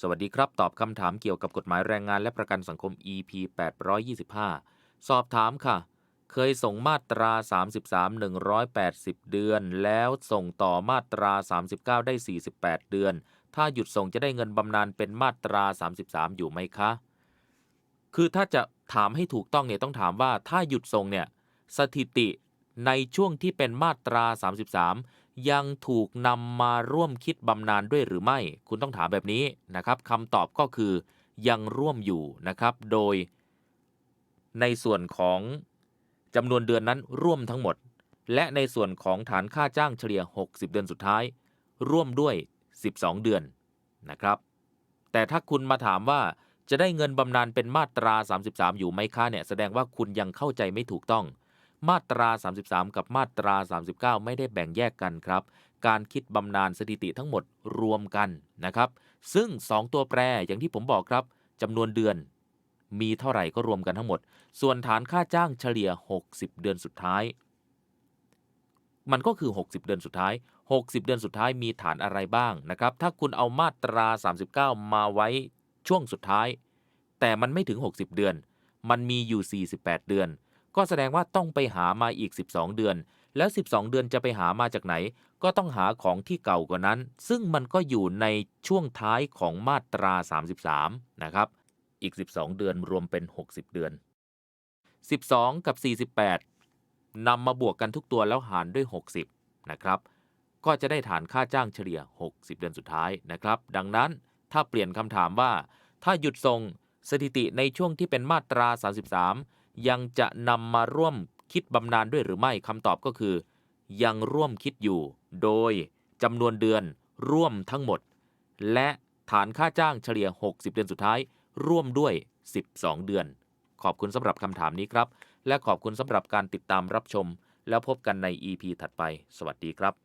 สวัสดีครับ ตอบคำถามเกี่ยวกับกฎหมายแรงงานและประกันสังคม EP 825 สอบถามค่ะ เคยส่งมาตรา 33 180 เดือน แล้วส่งต่อมาตรา 39 ได้ 48 เดือน ถ้าหยุดส่งจะได้เงินบำนาญเป็นมาตรา 33 อยู่ไหมคะ คือถ้าจะถามให้ถูกต้องเนี่ยต้องถามว่าถ้าหยุดส่งเนี่ยสถิติในช่วงที่เป็นมาตรา 33 ยังถูกนำมาร่วมคิดบำนาญด้วยหรือไม่ คุณต้องถามแบบนี้นะครับคำตอบก็คือยังร่วมอยู่นะครับ โดย ในส่วนของจำนวนเดือนนั้นร่วมทั้งหมด และในส่วนของฐานค่าจ้างเฉลี่ย 60 เดือนสุดท้าย ร่วมด้วย 12 เดือนนะครับ แต่ถ้าคุณมาถามว่าจะได้เงินบำนาญเป็นมาตรา 33 อยู่ไหมคะเนี่ยแสดงว่าคุณยังเข้าใจไม่ถูกต้อง มาตรา 33 กับมาตรา 39 ไม่ได้แบ่งแยกกันครับ การคิดบำนาญสถิติทั้งหมดรวมกันนะครับ ซึ่ง 2 ตัวแปรอย่างที่ผมบอกครับจำนวนเดือน มีเท่าไหร่ก็รวมกันทั้งหมด ส่วนฐานค่าจ้างเฉลี่ย 60 เดือนสุดท้าย มันก็คือ 60 เดือนสุดท้าย 60 เดือนสุดท้ายมีฐานอะไรบ้างนะครับ ถ้าคุณเอามาตรา 39 มาไว้ช่วงสุดท้าย แต่มันไม่ถึง 60 เดือน มันมีอยู่ 48 เดือน ก็แสดงว่าต้องไปหามาอีก 12 เดือน แล้ว 12 เดือนจะไปหามาจากไหน ก็ต้องหาของที่เก่ากว่านั้น ซึ่งมันก็อยู่ในช่วงท้ายของมาตรา 33 นะครับ อีก 12 เดือนรวมเป็น 60 เดือน 12 กับ 48นำมาบวกกันทุกตัวแล้วหารด้วย 60 นะครับ ก็จะได้ฐานค่าจ้างเฉลี่ย 60 เดือนสุดท้ายนะครับ ดังนั้นถ้าเปลี่ยนคำถามว่า ถ้าหยุดส่งสถิติในช่วงที่เป็นมาตรา 33 ยังจะนำมาร่วมคิดบำนาญด้วยหรือไม่คำตอบก็คือ ยังร่วมคิดอยู่ โดยจำนวนเดือนร่วมทั้งหมด และฐานค่าจ้างเฉลี่ย 60 เดือนสุดท้าย ร่วมด้วย 12 เดือน ขอบคุณสำหรับคำถามนี้ครับ และขอบคุณสำหรับการติดตามรับชม แล้วพบกันใน EP ถัดไป สวัสดีครับ